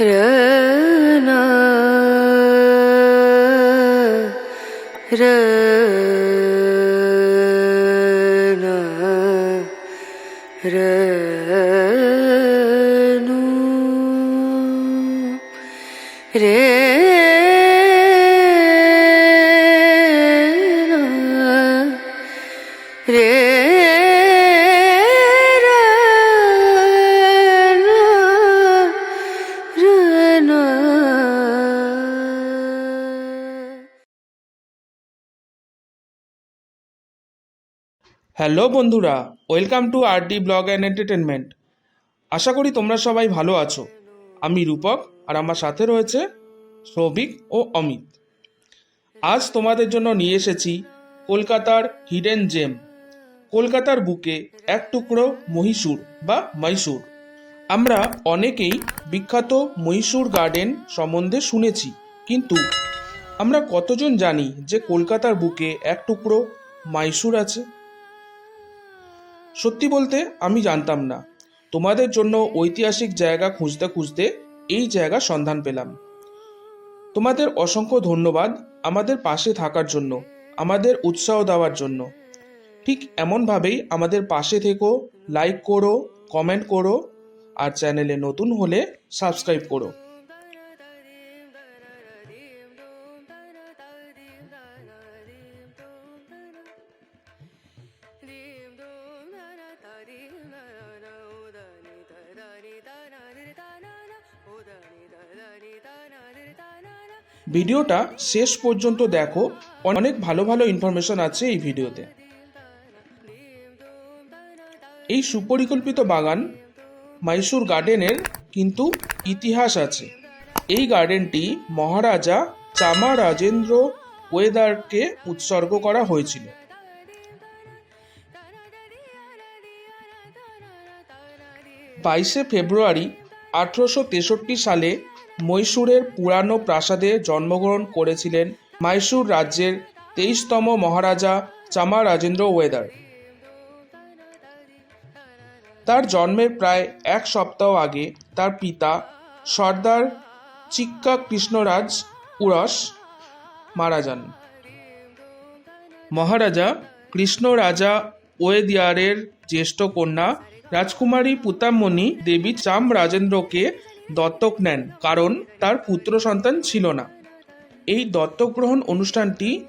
रना रना रनु रे रे হ্যালো বন্ধুরা, welcome to R D blog and entertainment আশা করি তোমরা সবাই ভালো আছো। আমি রূপক আর আমার সাথে রয়েছে সৌভিক ও অমিত। আজ তোমাদের জন্য নিয়ে এসেছি কলকাতার হিডেন জেম কলকাতার বুকে এক টুকরো মহীশূর বা মহীশূর আমরা অনেকেই বিখ্যাত মহীশূর গার্ডেন সম্বন্ধে শুনেছি, কিন্তু আমরা কতজন জানি যে কলকাতার বুকে এক টুকরো মাইসুর আছে? সত্যি বলতে আমি জানতাম না। তোমাদের জন্য ঐতিহাসিক জায়গা খুঁজতে খুঁজতে এই জায়গার সন্ধান পেলাম। তোমাদের অসংখ্য ধন্যবাদ আমাদের পাশে থাকার জন্য, আমাদের উৎসাহ দেওয়ার জন্য। ঠিক এমনভাবেই আমাদের পাশে থেকো লাইক করো কমেন্ট করো, আর চ্যানেলে নতুন হলে সাবস্ক্রাইব করো। ভিডিওটা শেষ পর্যন্ত দেখো। অনেক ভালো ভালো ইনফরমেশন আছে এই ভিডিওতে। এই সুপরিকল্পিত বাগান মাইসুর গার্ডেনের কিন্তু ইতিহাস আছে। এই গার্ডেনটি মহারাজা চামা রাজেন্দ্র ওয়েদারকে উৎসর্গ করা হয়েছিল। বাইশে ফেব্রুয়ারি আঠারোশো তেষট্টি সালে মহীশূরের পুরানো প্রাসাদে জন্মগ্রহণ করেছিলেন মাইসুর রাজ্যের তেইশতম মহারাজা চামা রাজেন্দ্র ওয়েদার। তার জন্মের প্রায় এক সপ্তাহ আগে তার পিতা সর্দার চিক্কা কৃষ্ণরাজ উরস মারা যান। মহারাজা কৃষ্ণ রাজা ওয়েদিয়ারের জ্যেষ্ঠ কন্যা রাজকুমারী পুতামণি দেবী চাম রাজেন্দ্রকে দত্তক নেন, কারণ তার পুত্র সন্তান ছিল না। এই দত্তক গ্রহণ অনুষ্ঠানটি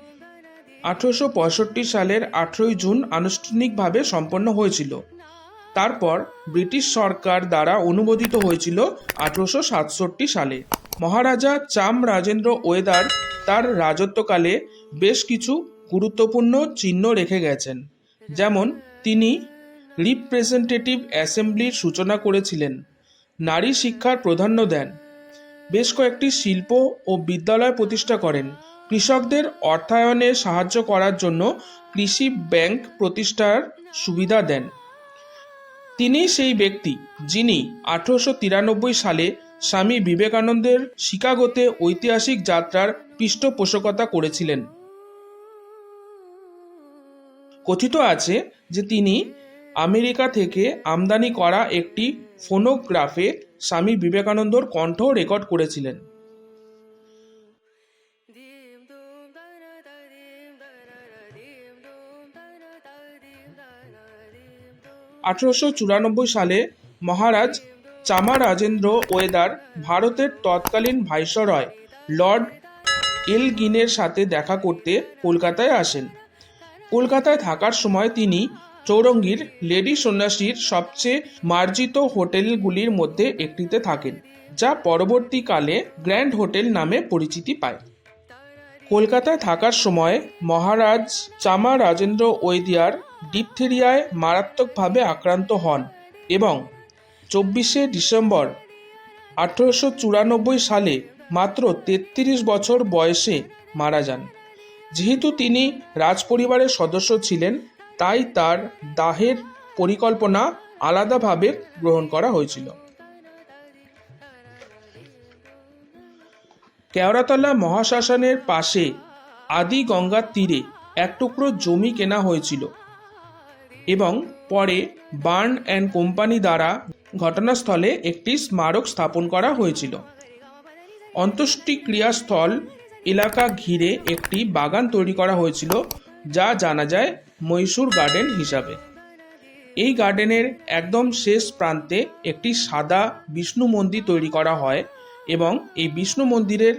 আঠেরোশো পঁয়ষট্টি সালের আঠেরোই জুন আনুষ্ঠানিকভাবে সম্পন্ন হয়েছিল। তারপর ব্রিটিশ সরকার দ্বারা অনুমোদিত হয়েছিল আঠেরোশো সাতষট্টি সালে। মহারাজা চাম রাজেন্দ্র ওয়েদার তার রাজত্বকালে বেশ কিছু গুরুত্বপূর্ণ চিহ্ন রেখে গেছেন। যেমন, তিনি রিপ্রেজেন্টেটিভ অ্যাসেম্বলির সূচনা করেছিলেন। নারী শিক্ষার প্রাধান্য দেন। বেশ কয়েকটি শিল্প ও বিদ্যালয় প্রতিষ্ঠা করেন। কৃষকদের অর্থায়নে সাহায্য করার জন্য কৃষি ব্যাংক প্রতিষ্ঠার সুবিধা দেন। তিনি সেই ব্যক্তি যিনি আঠারোশো তিরানব্বই সালে স্বামী বিবেকানন্দের শিকাগোতে ঐতিহাসিক যাত্রার পৃষ্ঠপোষকতা করেছিলেন। কথিত আছে যে তিনি আমেরিকা থেকে আমদানি করা একটি ফোনোগ্রাফে স্বামী বিবেকানন্দর কণ্ঠ রেকর্ড করেছিলেন। আঠারোশো চুরানব্বই সালে মহারাজ চামা রাজেন্দ্র ওয়েদার ভারতের তৎকালীন ভাইসরয় লর্ড এলগিনের সাথে দেখা করতে কলকাতায় আসেন। কলকাতায় থাকার সময় তিনি চৌরঙ্গীর লেডি সন্ন্যাসীর সবচেয়ে মার্জিত হোটেলগুলির মধ্যে একটিতে থাকেন, যা পরবর্তীকালে গ্র্যান্ড হোটেল নামে পরিচিতি পায়। কলকাতায় থাকার সময় মহারাজ চামা রাজেন্দ্র ওয়েদিয়ার ডিপথেরিয়ায় মারাত্মকভাবে আক্রান্ত হন এবং চব্বিশে ডিসেম্বর আঠারোশো চুরানব্বই সালে মাত্র তেত্রিশ বছর বয়সে মারা যান। যেহেতু তিনি রাজপরিবারের সদস্য ছিলেন তাই তার দাহের পরিকল্পনা আলাদাভাবে গ্রহণ করা হয়েছিল। কেওড়াতলা মহাশ্মশানের পাশে আদি গঙ্গার তীরে এক টুকরো জমি কেনা হয়েছিল এবং পরে বার্ন অ্যান্ড কোম্পানি দ্বারা ঘটনাস্থলে একটি স্মারক স্থাপন করা হয়েছিল। অন্ত্যেষ্টিক্রিয়াস্থল এলাকা ঘিরে একটি বাগান তৈরি করা হয়েছিল যা জানা যায় মহীশূর গার্ডেন হিসাবে। এই গার্ডেনের একদম শেষ প্রান্তে একটি সাদা বিষ্ণু মন্দির তৈরি করা হয় এবং এই বিষ্ণু মন্দিরের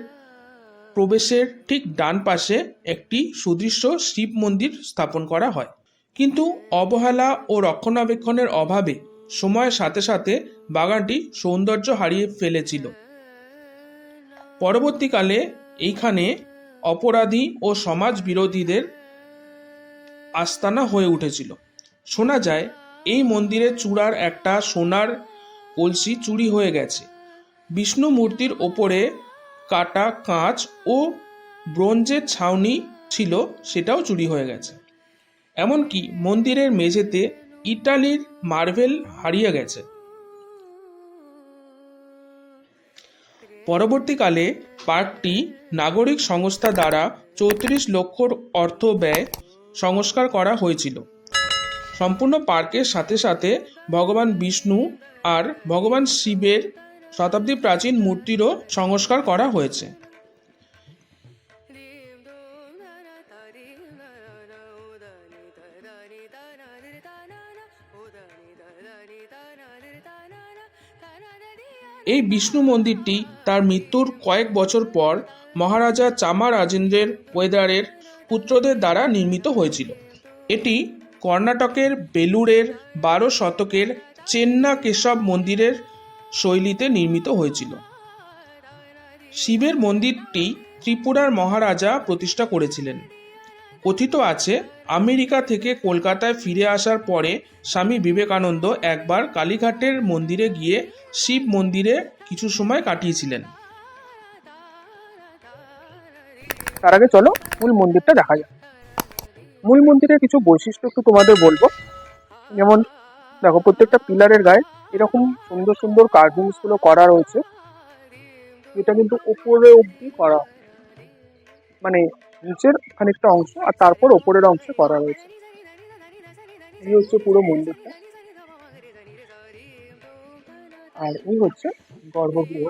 প্রবেশের ঠিক ডান পাশে একটি সুদৃশ্য শিব মন্দির স্থাপন করা হয়। কিন্তু অবহেলা ও রক্ষণাবেক্ষণের অভাবে সময়ের সাথে সাথে বাগানটি সৌন্দর্য হারিয়ে ফেলেছিল। পরবর্তীকালে এইখানে অপরাধী ও সমাজ বিরোধীদের আস্তানা হয়ে উঠেছিল। শোনা যায়, এই মন্দিরের চূড়ার একটা সোনার কলসি চুরি হয়ে গেছে। বিষ্ণু মূর্তির ওপরে কাটা কাঁচ ও ব্রোঞ্জের ছাউনি ছিল, সেটাও চুরি হয়ে গেছে। এমনকি মন্দিরের মেঝেতে ইটালির মার্বেল হারিয়ে গেছে। পরবর্তীকালে পার্কটি নাগরিক সংস্থা দ্বারা চৌত্রিশ লক্ষর অর্থ ব্যয় সংস্কার করা হয়েছিল। সম্পূর্ণ পার্কের সাথে সাথে ভগবান বিষ্ণু আর ভগবান শিবের শতাব্দী প্রাচীন মূর্তিরও সংস্কার করা হয়েছে। এই বিষ্ণু মন্দিরটি তার মৃত্যুর কয়েক বছর পর মহারাজা চামা রাজেন্দ্রের ওয়েদারের পুত্রদের দ্বারা নির্মিত হয়েছিল। এটি কর্ণাটকের বেলুড়ের বারো শতকের চেন্না কেশব মন্দিরের শৈলীতে নির্মিত হয়েছিল। শিবের মন্দিরটি ত্রিপুরার মহারাজা প্রতিষ্ঠা করেছিলেন। কথিত আছে, আমেরিকা থেকে কলকাতায় ফিরে আসার পরে স্বামী বিবেকানন্দ একবার কালীঘাটের মন্দিরে গিয়ে শিব মন্দিরে কিছু সময় কাটিয়েছিলেন। তার আগে চলো মূল মন্দিরটা দেখা যাক। মূল মন্দিরের কিছু বৈশিষ্ট্য একটু তোমাদের বলব। যেমন, দেখো, প্রত্যেকটা পিলারের গায়ে এরকম সুন্দর সুন্দর কার্ভিংসগুলো করা রয়েছে। এটা কিন্তু উপরে অব্দি করা মানে নিচের খানিকটা অংশ আর তারপর ওপরের অংশে করা রয়েছে। এই হচ্ছে পুরো মন্দিরটা। আর এই হচ্ছে গর্ভগৃহ।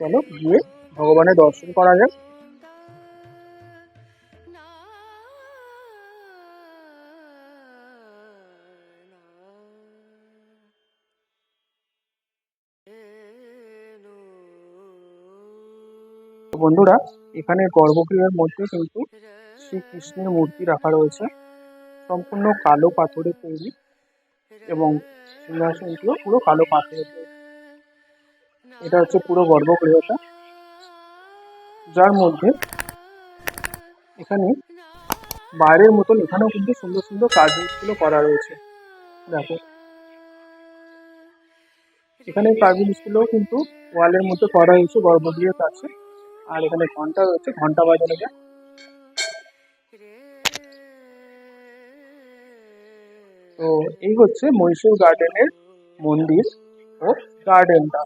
চলো গিয়ে ভগবানের দর্শন করা যাক। বন্ধুরা, এখানে গর্ভগৃহের মধ্যে কিন্তু শ্রীকৃষ্ণের মূর্তি রাখা রয়েছে। সম্পূর্ণ কালো পাথরে তৈরি এবং সিংহাসনটিও পুরো কালো পাথরের তৈরি। এটা হচ্ছে পুরো গর্ভগৃহটা। যার মধ্যে এখানে বাইরের মতন এখানেও কিন্তু সুন্দর সুন্দর কাজগুলো করা রয়েছে। দেখো। এখানে কাজগুলো কিন্তু ওয়ালের মধ্যে করা হয়েছে, গর্ভগৃহের কাছে। আর এখানে ঘণ্টা রয়েছে ঘণ্টা বাজানো যায়। তো এই হচ্ছে মহীশূর গার্ডেনের মন্দির ও গার্ডেনটা।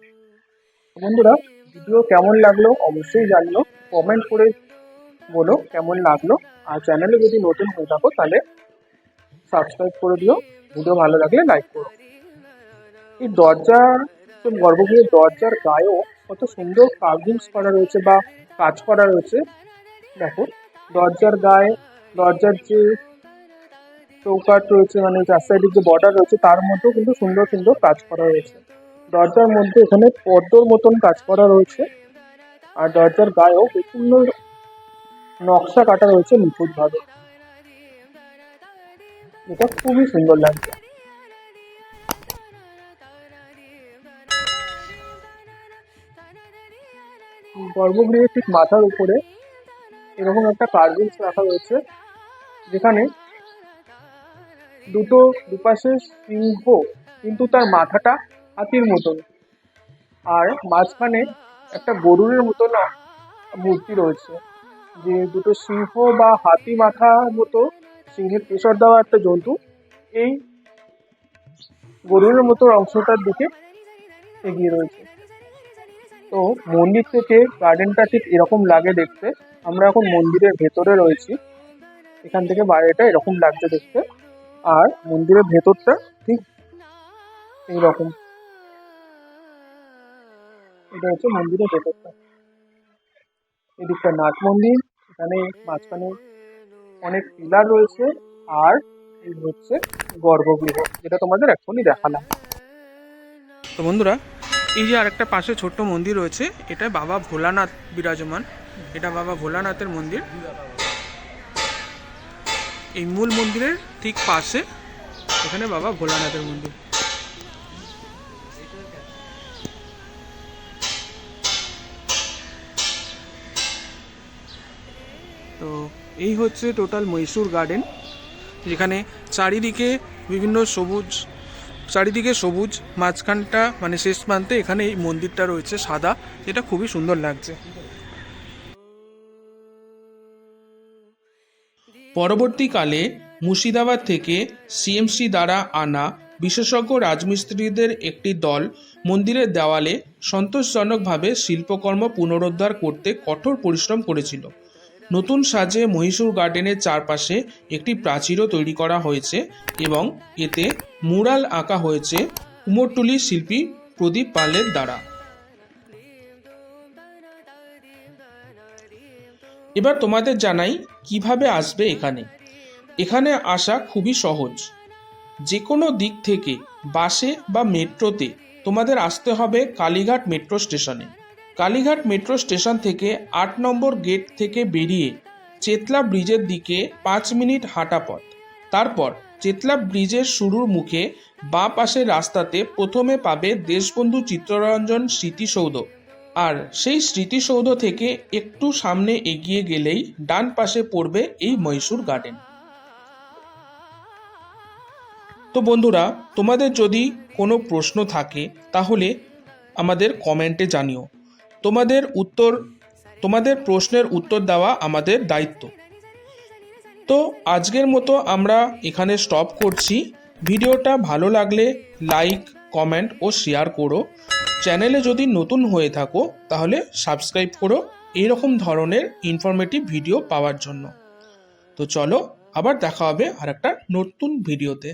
বন্ধুরা, ভিডিও কেমন লাগল অবশ্যই জানিও। কমেন্ট করে বলো কেমন লাগল। আর চ্যানেলে যদি নতুন হয়ে থাকো, তাহলে সাবস্ক্রাইব করে দিও। ভিডিও ভালো লাগলে লাইক করো। এই দরজা গর্ভগৃহের দরজার গায়েও কত সুন্দর কার্ভিংস করা রয়েছে বা কাজ করা রয়েছে। দেখো, দরজার গায়ে, দরজার যে চৌকাট রয়েছে মানে চার সাইডের যে বর্ডার রয়েছে, তার মধ্যেও কিন্তু সুন্দর সুন্দর কাজ করা রয়েছে। দরজার মধ্যে এখানে পদ্মর মতন কাজ করা রয়েছে। আর দরজার গায়েও বিভিন্ন নকশা কাটা রয়েছে নিখুঁত ভাবে এটা খুবই সুন্দর লাগছে। গর্ভগৃহের ঠিক মাথার উপরে এরকম একটা কার্ভিংস রাখা রয়েছে, যেখানে দুটো দুপাশে সিংহ, কিন্তু তার মাথাটা হাতির মতন। আর মাঝখানে একটা গরুরের মতন মূর্তি রয়েছে, যে দুটো সিংহ বা হাতি মাথা মতো সিংহের কেশর দেওয়া একটা জন্তু, এই গরুরের মতো অংশটার দিকে এগিয়ে রয়েছে। তো মন্দির থেকে গার্ডেনটা ঠিক এরকম লাগে দেখতে। আমরা এখন মন্দিরের ভেতরে রয়েছি। এখান থেকে বাইরেটা এরকম লাগছে দেখতে। আর মন্দিরের ভেতরটা ঠিক এইরকম। এটা হচ্ছে মন্দিরের ভেতরটা। এদিকটা নাট মন্দির, এখানে মাঝখানে অনেক পিলার রয়েছে। আর এই হচ্ছে গর্ভগৃহ, যেটা তোমাদের এক্ষুনি দেখালাম। তো বন্ধুরা এই যে আরেকটা পাশে ছোট্ট মন্দির রয়েছে, এটা বাবা ভোলানাথ বিরাজমান। এটা বাবা ভোলানাথের মন্দির। এই মূল মন্দিরের ঠিক পাশে এখানে বাবা ভোলানাথের মন্দির। তো এই হচ্ছে টোটাল মহীশূর গার্ডেন যেখানে চারিদিকে বিভিন্ন সবুজ চারিদিকে সবুজ, মাঝখানটা মানে শেষ প্রান্তে এখানে এই মন্দিরটা রয়েছে সাদা, যেটা খুবই সুন্দর লাগছে। পরবর্তীকালে মুর্শিদাবাদ থেকে সিএমসি দ্বারা আনা বিশেষজ্ঞ রাজমিস্ত্রিদের একটি দল মন্দিরের দেওয়ালে সন্তোষজনকভাবে শিল্পকর্ম পুনরুদ্ধার করতে কঠোর পরিশ্রম করেছিল। নতুন সাজে মহীশূর গার্ডেনের চারপাশে একটি প্রাচীরও তৈরি করা হয়েছে এবং এতে মুরাল আঁকা হয়েছে কুমোরটুলি শিল্পী প্রদীপ পালের দ্বারা। এবার তোমাদের জানাই কীভাবে আসবে এখানে। এখানে আসা খুবই সহজ। যে কোনো দিক থেকে বাসে বা মেট্রোতে তোমাদের আসতে হবে কালীঘাট মেট্রো স্টেশনে। কালীঘাট মেট্রো স্টেশন থেকে আট নম্বর গেট থেকে বেরিয়ে চেতলা ব্রিজের দিকে পাঁচ মিনিট হাঁটা পথ। তারপর চেতলা ব্রিজের শুরুর মুখে বাঁ পাশের রাস্তাতে প্রথমে পাবে দেশবন্ধু চিত্তরঞ্জন স্মৃতিসৌধ। আর সেই স্মৃতিসৌধ থেকে একটু সামনে এগিয়ে গেলেই ডান পাশে পড়বে এই মহীশূর গার্ডেন। তো বন্ধুরা, তোমাদের যদি কোনো প্রশ্ন থাকে, তাহলে আমাদের কমেন্টে জানিও। তোমাদের উত্তর, তোমাদের প্রশ্নের উত্তর দেওয়া আমাদের দায়িত্ব। তো আজকের মতো আমরা এখানে স্টপ করছি। ভিডিওটা ভালো লাগলে লাইক কমেন্ট ও শেয়ার করো। চ্যানেলে যদি নতুন হয়ে থাকো, তাহলে সাবস্ক্রাইব করো এইরকম ধরনের ইনফরমেটিভ ভিডিও পাওয়ার জন্য। তো চলো, আবার দেখা হবে আর একটা নতুন ভিডিওতে